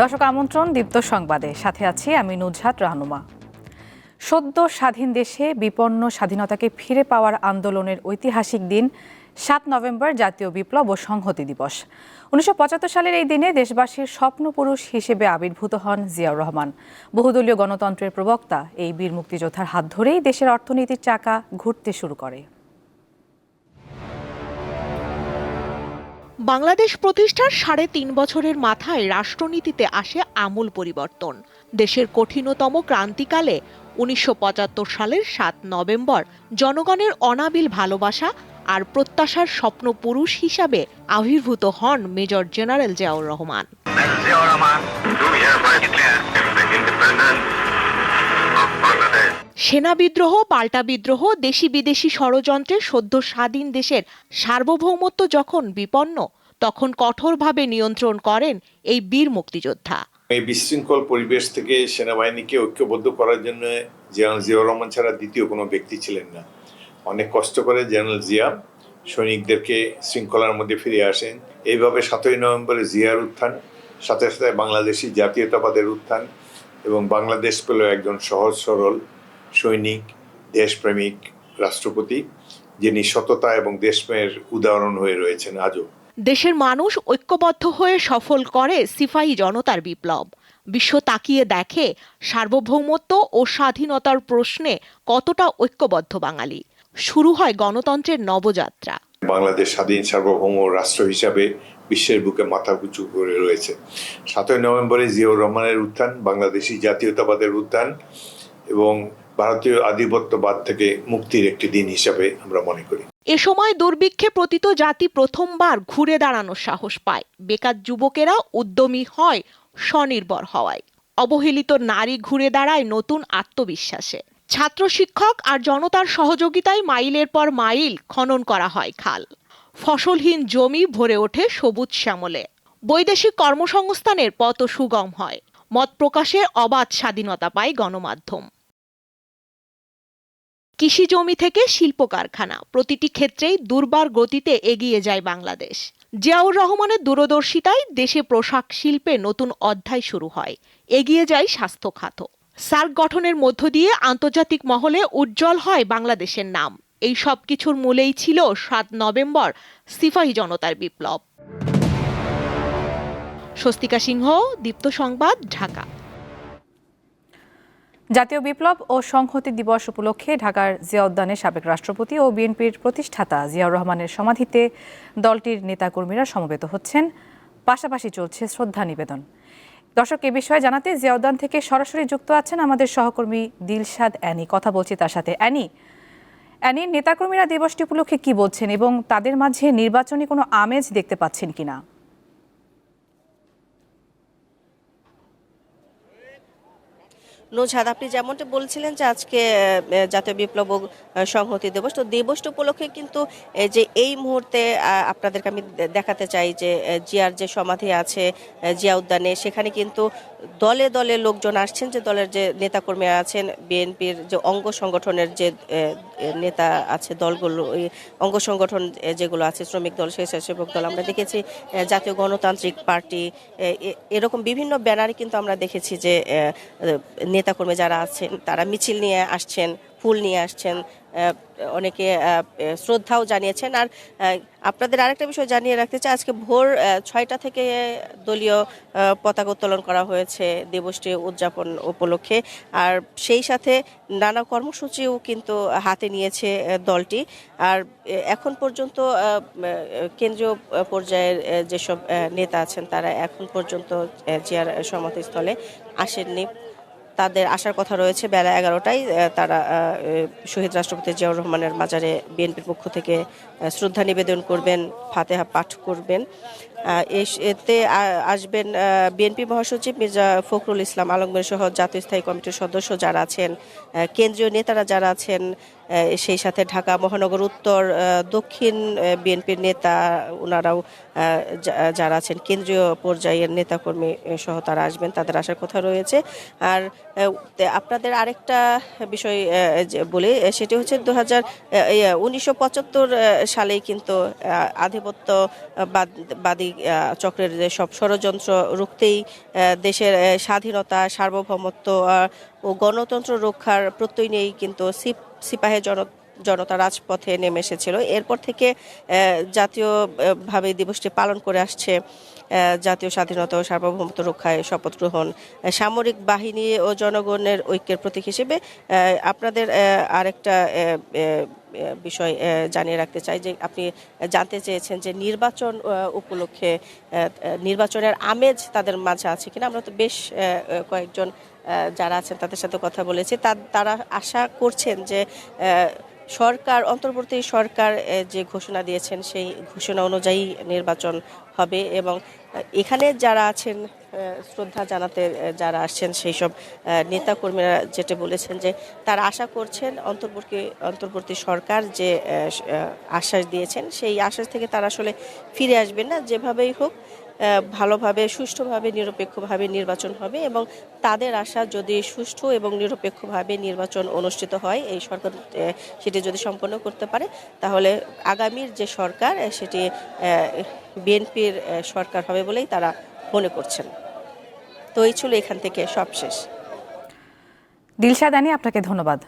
দর্শক আমন্ত্রণ দীপ্ত সংবাদে। সাথে আছি আমি নুজহাত রাহনুমা। সদ্য স্বাধীন দেশে বিপন্ন স্বাধীনতাকে ফিরে পাওয়ার আন্দোলনের ঐতিহাসিক দিন সাত নভেম্বর জাতীয় বিপ্লব ও সংহতি দিবস। উনিশশো পঁচাত্তর সালের এই দিনে দেশবাসীর স্বপ্নপুরুষ হিসেবে আবির্ভূত হন জিয়াউর রহমান। বহুদলীয় গণতন্ত্রের প্রবক্তা, এই বীর মুক্তিযোদ্ধার হাত ধরেই দেশের অর্থনীতির চাকা ঘুরতে শুরু করে। বাংলাদেশ প্রতিষ্ঠার সাড়ে তিন বছরের মাথায় রাষ্ট্রনীতিতে আসে আমূল পরিবর্তন। দেশের কঠিনতম ক্রান্তিকালে উনিশশো পঁচাত্তর সালের সাত নভেম্বর জনগণের অনাবিল ভালোবাসা আর প্রত্যাশার স্বপ্ন পুরুষ হিসাবে আবির্ভূত হন মেজর জেনারেল জিয়াউর রহমান। সেনা বিদ্রোহ, পাল্টা বিদ্রোহ, দেশি বিদেশি ষড়যন্ত্রে সদ্য স্বাধীন দেশের সার্বভৌমত্ব যখন বিপন্ন, তখন কঠোরভাবে নিয়ন্ত্রণ করেন এই বীর মুক্তিযোদ্ধা। এই বিশৃঙ্খল পরিবেশ থেকে সেনাবাহিনীকে ঐক্যবদ্ধ করার জন্য জেনারেল জিয়াউর রহমান ছাড়া দ্বিতীয় কোনো ব্যক্তি ছিলেন না। অনেক কষ্ট করে জেনারেল জিয়া সৈনিকদেরকে শৃঙ্খলার মধ্যে ফিরে আসেন। এইভাবে সাতই নভেম্বরে জিয়ার উত্থান, সাথে সাথে বাংলাদেশি জাতীয়তাবাদের উত্থান এবং বাংলাদেশ পেল একজন সহজ সরল সৈনিক দেশপ্রেমিক রাষ্ট্রপতি যিনি সততা এবং দেশপ্রেমের উদাহরণ হয়ে রয়েছেন আজও। দেশের মানুষ ঐক্যবদ্ধ হয়ে সফল করে সিপাহী জনতার বিপ্লব। বিশ্ব তাকিয়ে দেখে সার্বভৌমত্ব ও স্বাধীনতার প্রশ্নে কতটা ঐক্যবদ্ধ বাঙালি। শুরু হয় গণতন্ত্রের নবযাত্রা। বাংলাদেশ স্বাধীন সার্বভৌম রাষ্ট্র হিসাবে বিশ্বের বুকে মাথা উঁচু করে রয়েছে। সাতই নভেম্বরে জিয়াউর রহমানের উত্থান, বাংলাদেশি জাতীয়তাবাদের উত্থান এবং ভারতীয় আধিপত্যবাদ থেকে মুক্তির একটি দিন হিসাবে আমরা মনে করি। এ সময় দুর্ভিক্ষে প্রতীত জাতি প্রথমবার ঘুরে দাঁড়ানোর সাহস পায়। বেকার যুবকেরা উদ্যমী হয়, স্বনির্ভর হওয়ায়। অবহেলিত নারী ঘুরে দাঁড়ায় নতুন আত্মবিশ্বাসে। ছাত্র শিক্ষক আর জনতার সহযোগিতায় মাইলের পর মাইল খনন করা হয় খাল। ফসলহীন জমি ভরে ওঠে সবুজ শ্যামলে। বৈদেশিক কর্মসংস্থানের পথ সুগম হয়। মত প্রকাশে অবাধ স্বাধীনতা পায় গণমাধ্যম। কৃষি জমি থেকে শিল্প কারখানা, প্রতিটি ক্ষেত্রেই দুর্বার গতিতে এগিয়ে যায় বাংলাদেশ। জিয়াউর রহমানের দূরদর্শিতায় দেশে পোশাক শিল্পে নতুন অধ্যায় শুরু হয়। এগিয়ে যায় স্বাস্থ্য খাত সার্ক গঠনের মধ্য দিয়ে আন্তর্জাতিক মহলে উজ্জ্বল হয় বাংলাদেশের নাম। এই সব কিছুর মূলেই ছিল সাত নভেম্বর সিপাহী জনতার বিপ্লব। স্বস্তিকা সিংহ, দীপ্ত সংবাদ, ঢাকা। জাতীয় বিপ্লব ও সংহতি দিবস উপলক্ষে ঢাকার জিয়া উদ্যানে সাবেক রাষ্ট্রপতি ও বিএনপির প্রতিষ্ঠাতা জিয়াউর রহমানের সমাধিতে দলটির নেতাকর্মীরা সমবেত হচ্ছেন। পাশাপাশি চলছে শ্রদ্ধা নিবেদন। দর্শক, এ বিষয়ে জানাতে জিয়া উদ্যান থেকে সরাসরি যুক্ত আছেন আমাদের সহকর্মী দিলশাদ অ্যানি। কথা বলছি তার সাথে। অ্যানি অ্যানি, নেতাকর্মীরা দিবসটি উপলক্ষে কি বলছেন এবং তাদের মাঝে নির্বাচনী কোনো আমেজ দেখতে পাচ্ছেন কিনা? নুজহাদ আপনি যেমনটা বলছিলেন যে আজকে জাতীয় বিপ্লব সংহতি দিবস তো দিবসটা উপলক্ষে কিন্তু যে এই মুহূর্তে আপনাদেরকে আমি দেখাতে চাই যে জিয়ার যে সমাধি আছে জিয়া উদ্যানে সেখানে কিন্তু দলে দলে লোকজন আসছেন যে দলের যে নেতাকর্মী আছেন বিএনপির যে অঙ্গ সংগঠনের যে নেতা আছে দলগুলো অঙ্গ সংগঠন যেগুলো আছে শ্রমিক দল স্বেচ্ছাসেবক দল আমরা দেখেছি জাতীয় গণতান্ত্রিক পার্টি এরকম বিভিন্ন ব্যানারে কিন্তু আমরা দেখেছি যে আহ, নেতাকর্মী যারা আছেন, তারা মিছিল নিয়ে আসছেন, ফুল নিয়ে আসছেন অনেকে শ্রদ্ধাও জানিয়েছেন। আর আপনাদের আরেকটা বিষয় জানিয়ে রাখতে চাই, আজকে ভোর ছয়টা থেকে দলীয় পতাকা উত্তোলন করা হয়েছে দিবসটি উদযাপন উপলক্ষে। আর সেই সাথে নানা কর্মসূচিও কিন্তু হাতে নিয়েছে দলটি। আর এখন পর্যন্ত কেন্দ্রীয় পর্যায়ের যেসব নেতা আছেন, তারা এখন পর্যন্ত চেয়ার, সমাধিস্থলে আসেননি। তাদের আসার কথা রয়েছে। বেলা এগারোটায় তারা শহীদ রাষ্ট্রপতি জিয়াউর রহমানের মাজারে বিএনপির পক্ষ থেকে শ্রদ্ধা নিবেদন করবেন, ফাতেহা পাঠ করবেন। এতে আসবেন বিএনপি মহাসচিব মির্জা ফখরুল ইসলাম আলমগীর সহ জাতীয় স্থায়ী কমিটির সদস্য যারা আছেন কেন্দ্রীয় নেতারা যারা আছেন সেই সাথে ঢাকা মহানগর উত্তর দক্ষিণ বিএনপির নেতা ওনারাও যারা আছেন কেন্দ্রীয় পর্যায়ের নেতাকর্মী সহ তারা আসবেন তাদের আসার কথা রয়েছে। আর আপনাদের আরেকটা বিষয় বলি সেটি হচ্ছে দু হাজার উনিশশো সালেই কিন্তু আহ, আধিপত্যবাদী আহ, চক্রের সব ষড়যন্ত্র রুখতেই দেশের স্বাধীনতা সার্বভৌমত্ব ও গণতন্ত্র রক্ষার প্রত্যয় নিয়েই কিন্তু সিপ, সিপাহে জন, জনতা রাজপথে নেমে এসেছিল। এরপর থেকে জাতীয়ভাবে দিবসটি পালন করে আসছে জাতীয় স্বাধীনতা ও সার্বভৌমত্ব রক্ষায় শপথ গ্রহণ। সামরিক বাহিনী ও জনগণের ঐক্যের প্রতীক হিসেবে আপনাদের আরেকটা বিষয় জানিয়ে রাখতে চাই যে আপনি জানতে চেয়েছেন যে নির্বাচন উপলক্ষে নির্বাচনের আমেজ তাদের মাঝে আছে কিনা। আমরা তো বেশ কয়েকজন যারা আছেন তাদের সাথে কথা বলেছি। তা- তারা আশা করছেন যে সরকার, অন্তর্বর্তী সরকার যে ঘোষণা দিয়েছেন সেই ঘোষণা অনুযায়ী নির্বাচন হবে এবং এখানে যারা আছেন শ্রদ্ধা জানাতে যারা আসছেন সেই সব নেতাকর্মীরা যেটা বলেছেন যে তারা আশা করছেন অন্তর্বর্তী অন্তর্বর্তী সরকার যে আশ্বাস দিয়েছেন, সেই আশ্বাস থেকে তারা আসলে ফিরে আসবেন না, যেভাবেই হোক। ভালোভাবে, সুষ্ঠুভাবে, নিরপেক্ষভাবে নির্বাচন হবে এবং তাদের আশা যদি সুষ্ঠু এবং নিরপেক্ষভাবে নির্বাচন অনুষ্ঠিত হয়, এই সরকার সেটি যদি সম্পন্ন করতে পারে, তাহলে আগামীর যে সরকার সেটি বিএনপির সরকার হবে বলেই তারা মনে করছেন। তো এই ছিল এখান থেকে সব শেষ। দিলশাদ আপনাকে ধন্যবাদ।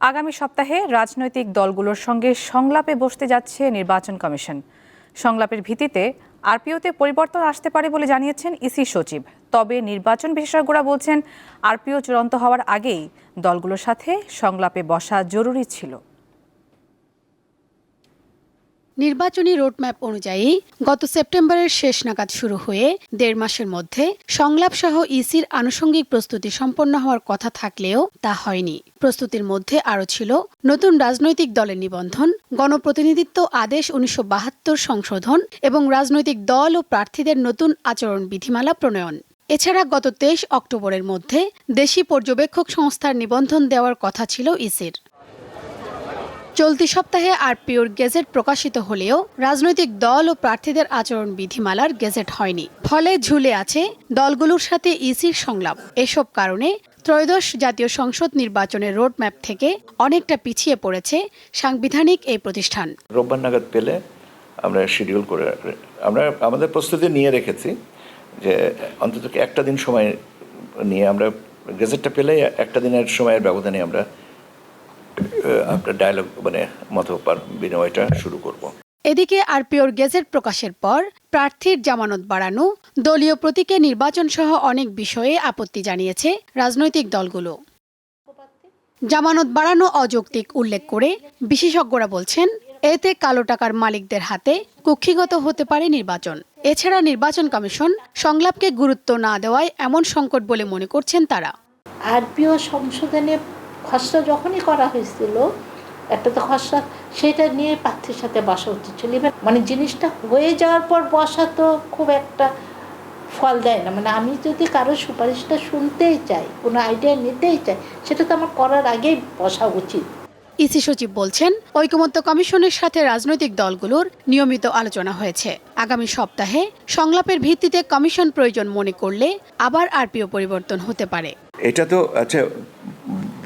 আগামী সপ্তাহে রাজনৈতিক দলগুলোর সঙ্গে সংলাপে বসতে যাচ্ছে নির্বাচন কমিশন। সংলাপের ভিত্তিতে আরপিওতে পরিবর্তন আসতে পারে বলে জানিয়েছেন ইসি সচিব। তবে নির্বাচন বিশেষজ্ঞরা বলছেন, আরপিও চূড়ান্ত হওয়ার আগেই দলগুলোর সাথে সংলাপে বসা জরুরি ছিল। নির্বাচনী রোডম্যাপ অনুযায়ী গত সেপ্টেম্বরের শেষ নাগাদ শুরু হয়ে দেড় মাসের মধ্যে সংলাপ সহ ইসির আনুষঙ্গিক প্রস্তুতি সম্পন্ন হওয়ার কথা থাকলেও তা হয়নি। প্রস্তুতির মধ্যে আরও ছিল নতুন রাজনৈতিক দলের নিবন্ধন, গণপ্রতিনিধিত্ব আদেশ উনিশশো বাহাত্তর সংশোধন এবং রাজনৈতিক দল ও প্রার্থীদের নতুন আচরণ বিধিমালা প্রণয়ন। এছাড়া গত তেইশ অক্টোবরের মধ্যে দেশি পর্যবেক্ষক সংস্থার নিবন্ধন দেওয়ার কথা ছিল ইসির। চলতি সপ্তাহে আরপিওর গেজেট প্রকাশিত হলেও রাজনৈতিক দল ও প্রার্থীদের আচরণ বিধিমালার গেজেট হয়নি। ফলে ঝুলে আছে দলগুলোর সাথে ইসির সংলাপ। এসব কারণে ত্রয়োদশ জাতীয় সংসদ নির্বাচনের রোডম্যাপ থেকে অনেকটা পিছিয়ে পড়েছে সাংবিধানিক এই প্রতিষ্ঠান। রোববার নাগাদ পেলে আমরা শিডিউল করে আমরা আমাদের প্রস্তুতি নিয়ে রেখেছি যে অন্তত একটা দিন সময় নিয়ে আমরা গেজেটটা পেলে একটা দিনের সময়ের ব্যবধানে আমরা আপনার ডায়ালগ মানে মত বিনিময়টা শুরু করব। এদিকে আরপিওর গেজেট প্রকাশের পর প্রার্থীর জামানত বাড়ানো দলীয় প্রতীকে নির্বাচন সহ অনেক বিষয়ে আপত্তি জানিয়েছে রাজনৈতিক দলগুলো। জামানত বাড়ানো অযৌক্তিক উল্লেখ করে বিশেষজ্ঞরা বলছেন এতে কালো টাকার মালিকদের হাতে কুক্ষিগত হতে পারে নির্বাচন। এছাড়া নির্বাচন কমিশন সংলাপকে গুরুত্ব না দেওয়ায় এমন সংকট বলে মনে করছেন তারা। আরপিও সংশোধনে খসড়া যখনই করা হয়েছিল একটা তো খসড়া সেটা নিয়ে প্রার্থীর সাথে বসা উচিত ছিল। এবার মানে জিনিসটা হয়ে যাওয়ার পর বসা তো খুব একটা ফল দেয় না। মানে আমি যদি কারও সুপারিশটা শুনতেই চাই কোনো আইডিয়া নিতেই চাই সেটা তো আমার করার আগেই বসা উচিত। ইসি সচিব বলছেন ঐকমত্য কমিশনের সাথে রাজনৈতিক দলগুলোর নিয়মিত আলোচনা হয়েছে। আগামী সপ্তাহে সংলাপের ভিত্তিতে কমিশন প্রয়োজন মনে করলে আবার আরপিও পরিবর্তন হতে পারে। এটা তো আচ্ছা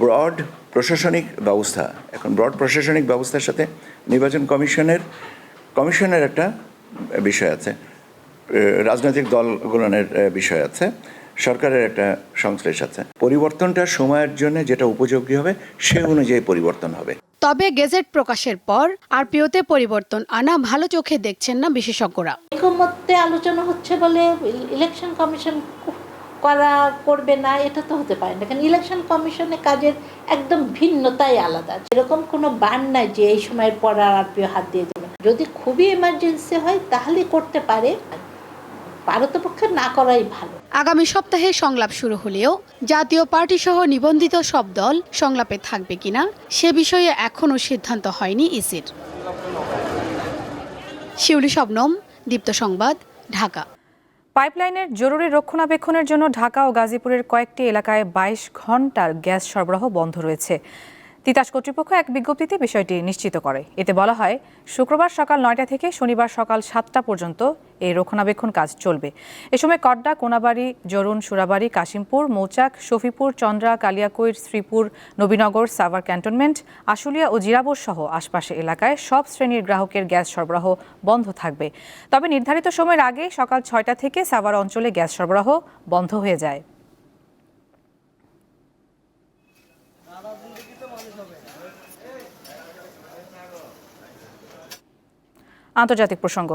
ব্রড প্রশাসনিক ব্যবস্থা। এখন ব্রড প্রশাসনিক ব্যবস্থার সাথে নির্বাচন কমিশনের কমিশনের একটা বিষয় আছে। রাজনৈতিক দলগুলোনের বিষয় আছে। সরকারের একটা সংশ্লেষ আছে। পরিবর্তনটা সময়ের জন্য যেটা উপযোগী হবে সে অনুযায়ী পরিবর্তন হবে। তবে গেজেট প্রকাশের পর আরপিওতে পরিবর্তন আনা ভালো চোখে দেখছেন না বিশেষজ্ঞরা। ঐকমত্যে আলোচনা হচ্ছে বলে ইলেকশন কমিশন করা করবে না, এটা তো হতে পারে না। কারণ ইলেকশন কমিশনের কাজের একদম ভিন্নতাই আলাদা। এরকম কোনো বান নাই যে এই সময়ের পর আর আরপিও হাত দিয়ে দেবে যদি খুবই এমার্জেন্সি হয়, তাহলে করতে পারে। পারতপক্ষে না করাই ভালো। আগামী সপ্তাহে সংলাপ শুরু হলেও জাতীয় পার্টি সহ নিবন্ধিত সব দল সংলাপে থাকবে কিনা, সে বিষয়ে এখনও সিদ্ধান্ত হয়নি ইসির। শিউলি শবনম, দীপ্ত সংবাদ, ঢাকা। পাইপলাইনের জরুরি রক্ষণাবেক্ষণের জন্য ঢাকা ও গাজীপুরের কয়েকটি এলাকায় বাইশ ঘণ্টার গ্যাস সরবরাহ বন্ধ রয়েছে। তিতাস কর্তৃপক্ষ এক বিজ্ঞপ্তিতে বিষয়টি নিশ্চিত করে। এতে বলা হয়, শুক্রবার সকাল নয়টা থেকে শনিবার সকাল সাতটা পর্যন্ত এই রক্ষণাবেক্ষণ কাজ চলবে। এ সময় কড্ডা, কোনাবাড়ি, জরুন, সুরাবাড়ি, কাশিমপুর, মৌচাক, শফিপুর, চন্দ্রা, কালিয়াকৈর, শ্রীপুর, নবীনগর, সাভার ক্যান্টনমেন্ট, আশুলিয়া ও জিরাবর সহ আশপাশের এলাকায় সব শ্রেণির গ্রাহকের গ্যাস সরবরাহ বন্ধ থাকবে। তবে নির্ধারিত সময়ের আগে সকাল ছয়টা থেকে সাভার অঞ্চলে গ্যাস সরবরাহ বন্ধ হয়ে যায়। আন্তর্জাতিক প্রসঙ্গ।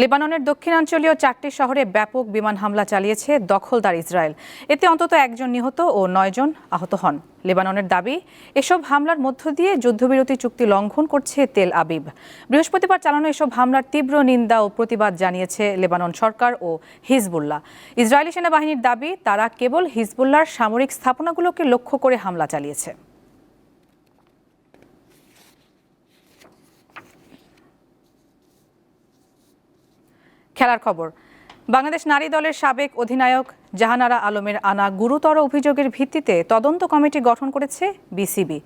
লেবাননের দক্ষিণাঞ্চলীয় চারটি শহরে ব্যাপক বিমান হামলা চালিয়েছে দখলদার ইসরায়েল। এতে অন্তত একজন নিহত ও নয়জন আহত হন। লেবাননের দাবি, এসব হামলার মধ্য দিয়ে যুদ্ধবিরতি চুক্তি লঙ্ঘন করছে তেল আবিব। বৃহস্পতিবার চালানো এসব হামলার তীব্র নিন্দা ও প্রতিবাদ জানিয়েছে লেবানন সরকার ও হিজবুল্লাহ। ইসরায়েলি সেনাবাহিনীর দাবি, তারা কেবল হিজবুল্লাহর সামরিক স্থাপনাগুলোকে লক্ষ্য করে হামলা চালিয়েছে। খেলার খবর। বাংলাদেশ নারী দলের সাবেক অধিনায়ক জাহানারা আলমের আনা গুরুতর অভিযোগের ভিত্তিতে তদন্ত কমিটি গঠন করেছে বিসিবি।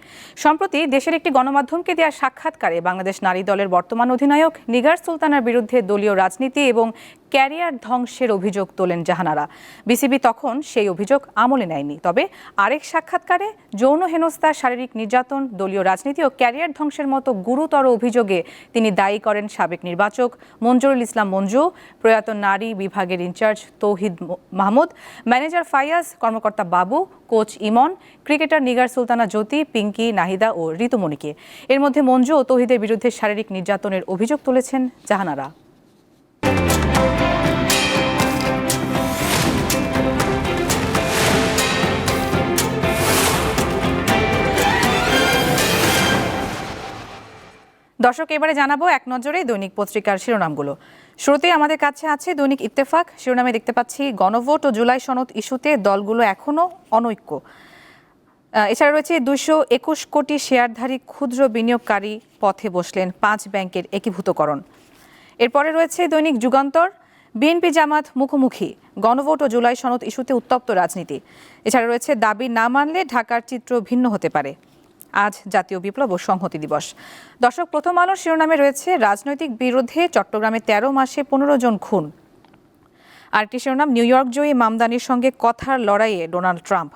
সম্প্রতি দেশের একটি গণমাধ্যমকে দেওয়া সাক্ষাৎকারে বাংলাদেশ নারী দলের বর্তমান অধিনায়ক নিগার সুলতানার বিরুদ্ধে দলীয় রাজনীতি এবং ক্যারিয়ার ধ্বংসের অভিযোগ তোলেন জাহানারা। বিসিবি তখন সেই অভিযোগ আমলে নেয়নি। তবে আরেক সাক্ষাৎকারে যৌন হেনস্থা শারীরিক নির্যাতন, দলীয় রাজনীতি ও ক্যারিয়ার ধ্বংসের মতো গুরুতর অভিযোগে তিনি দায়ী করেন সাবেক নির্বাচক মঞ্জুরুল ইসলাম মঞ্জু, প্রয়াত নারী বিভাগের ইনচার্জ তৌহিদ মাহমুদ ম্যানেজার ফায়াজ কর্মকর্তা বাবু কোচ ইমন ক্রিকেটার নিগার সুলতানা জ্যোতি, পিঙ্কি, নাহিদা ও ঋতুমণিকে। এর মধ্যে মঞ্জু ও তহিদের বিরুদ্ধে শারীরিক নির্যাতনের অভিযোগ তুলেছেন জাহানারা। দর্শক, এবারে জানাব এক নজরে দৈনিক পত্রিকার শিরোনামগুলো। শুরুতেই আমাদের কাছে আছে দৈনিক ইত্তেফাক। শিরোনামে দেখতে পাচ্ছি, গণভোট ও জুলাই সনদ ইস্যুতে দলগুলো এখনও অনৈক্য। এছাড়া রয়েছে দুশো একুশ কোটি শেয়ারধারী ক্ষুদ্র বিনিয়োগকারী পথে বসলেন পাঁচ ব্যাংকের একীভূতকরণ। এরপরে রয়েছে দৈনিক যুগান্তর। বিএনপি জামাত মুখোমুখি, গণভোট ও জুলাই সনদ ইস্যুতে উত্তপ্ত রাজনীতি। এছাড়া রয়েছে দাবি না মানলে ঢাকার চিত্র ভিন্ন হতে পারে। আজ জাতীয় বিপ্লব ও সংহতি দিবস। দর্শক, প্রথম আলোর শিরোনামে রয়েছে রাজনৈতিক বিরোধে চট্টগ্রামে তেরো মাসে পনেরো জন খুন। আরেকটি শিরোনাম, নিউ ইয়র্ক জয়ী মামদানির সঙ্গে কথার লড়াইয়ে ডোনাল্ড ট্রাম্প।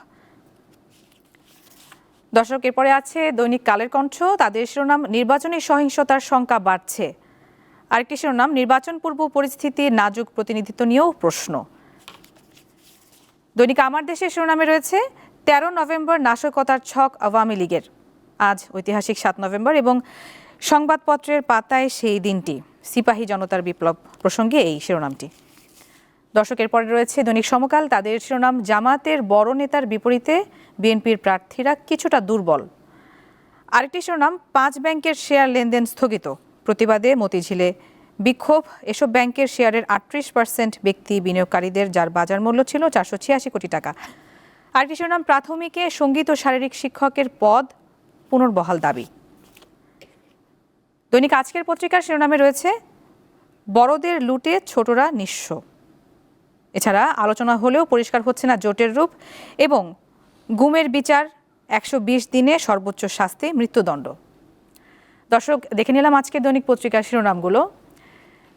দর্শক, এরপরে আছে দৈনিক কালের কণ্ঠ। তাদের শিরোনাম, নির্বাচনী সহিংসতার সংখ্যা বাড়ছে। আরেকটি শিরোনাম, নির্বাচন পূর্ব পরিস্থিতি নাজুক প্রতিনিধিত্ব নিয়েও প্রশ্ন। দৈনিক আমার দেশের শিরোনামে রয়েছে, তেরো নভেম্বর নাশকতার ছক আওয়ামী লীগের। আজ ঐতিহাসিক সাত নভেম্বর এবং সংবাদপত্রের পাতায় সেই দিনটি। সিপাহী জনতার বিপ্লব প্রসঙ্গে এই শিরোনামটি। দর্শকের পরে রয়েছে দৈনিক সমকাল। তাদের শিরোনাম, জামাতের বড় নেতার বিপরীতে বিএনপির প্রার্থীরা কিছুটা দুর্বল। আরেকটি শিরোনাম, পাঁচ ব্যাংকের শেয়ার লেনদেন স্থগিত। প্রতিবাদে মতিঝিলে বিক্ষোভ। এসব ব্যাংকের শেয়ারের আটত্রিশ পার্সেন্ট ব্যক্তি বিনিয়োগকারীদের, যার বাজার মূল্য ছিল চারশো ছিয়াশি কোটি টাকা। আরেকটি শিরোনাম, প্রাথমিকে সংগীত ও শারীরিক শিক্ষকের পদ। পুনর্বহাল দাবি। দৈনিক আজকের পত্রিকার শিরোনামে রয়েছে, বড়দের লুটে ছোটরা নিঃস্ব। এছাড়া আলোচনা হলেও পরিষ্কার হচ্ছে না জোটের রূপ এবং গুমের বিচার, একশো বিশ দিনে সর্বোচ্চ শাস্তি, মৃত্যুদণ্ড। দর্শক, দেখে নিলাম আজকের দৈনিক পত্রিকার শিরোনামগুলো।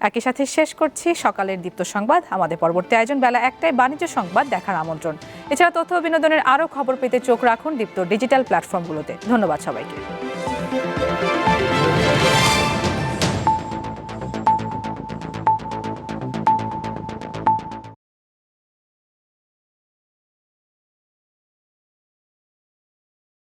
একই সাথে শেষ করছি সকালের দীপ্ত সংবাদ। আমাদের পরবর্তী আয়োজন বেলা একটায় বাণিজ্য সংবাদ দেখার আমন্ত্রণ। এছাড়া তথ্য বিনোদনের আরও খবর পেতে চোখ রাখুন দীপ্ত ডিজিটাল প্ল্যাটফর্মগুলোতে। ধন্যবাদ সবাইকে।